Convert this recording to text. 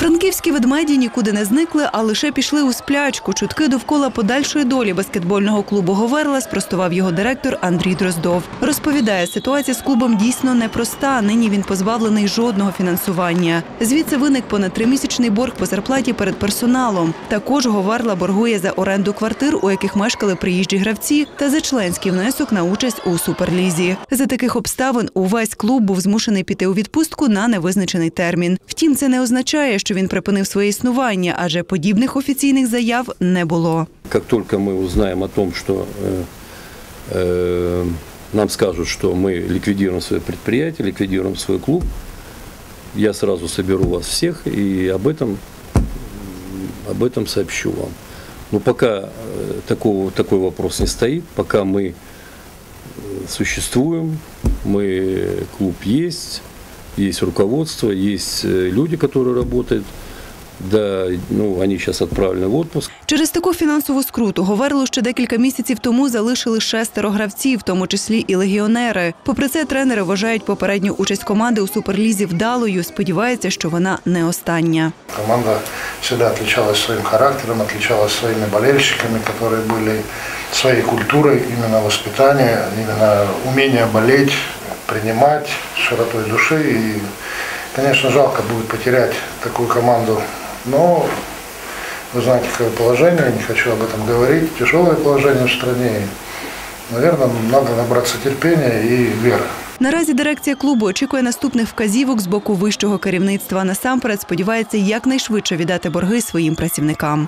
Франківські ведмеді нікуди не зникли, а лише пішли у сплячку. Чутки довкола подальшої долі баскетбольного клубу Говерла спростував його директор Андрій Дроздов. Розповідає, ситуація з клубом дійсно непроста. Нині він позбавлений жодного фінансування. Звідси виник понад тримісячний борг по зарплаті перед персоналом. Також Говерла боргує за оренду квартир, у яких мешкали приїжджі гравці, та за членський внесок на участь у суперлізі. За таких обставин увесь клуб був змушений піти у відпустку на невизначений термін. Втім, це не означає, що він припинив своє існування, адже подібних офіційних заяв не було. Как только мы узнаем о том, что э, э, нам скажут, что мы ликвидируем свое предприятие, ликвидируем свой клуб, я сразу соберу вас всех и об этом, м, об этом сообщу вам. Но пока э, такого, такой вопрос не стоит, пока мы э, существуем, мы, клуб есть, есть руководство, есть э, люди, которые работают. Да, ну, они сейчас отправлены в отпуск. Через таку фінансову скруту Говерлу ще декілька місяців тому залишили шестеро гравців, в тому числі і легіонери. Попри це, тренери вважають попередню участь команди у суперлізі вдалою. Сподіваються, що вона не остання. Команда всегда отличалась своим характером, отличалась своими болельщиками, которые были своей культурой, именно воспитание, именно умение болеть, принимать широтой души. И, конечно, жалко будет потерять такую команду. Но вы знаете, какое положение, не хочу об этом говорить, тяжелое положение в стране. И, наверное, надо набраться терпения и веры. Наразі дирекція клубу очікує наступних вказівок з боку вищого керівництва. Насамперед сподівається якнайшвидше віддати борги своїм працівникам.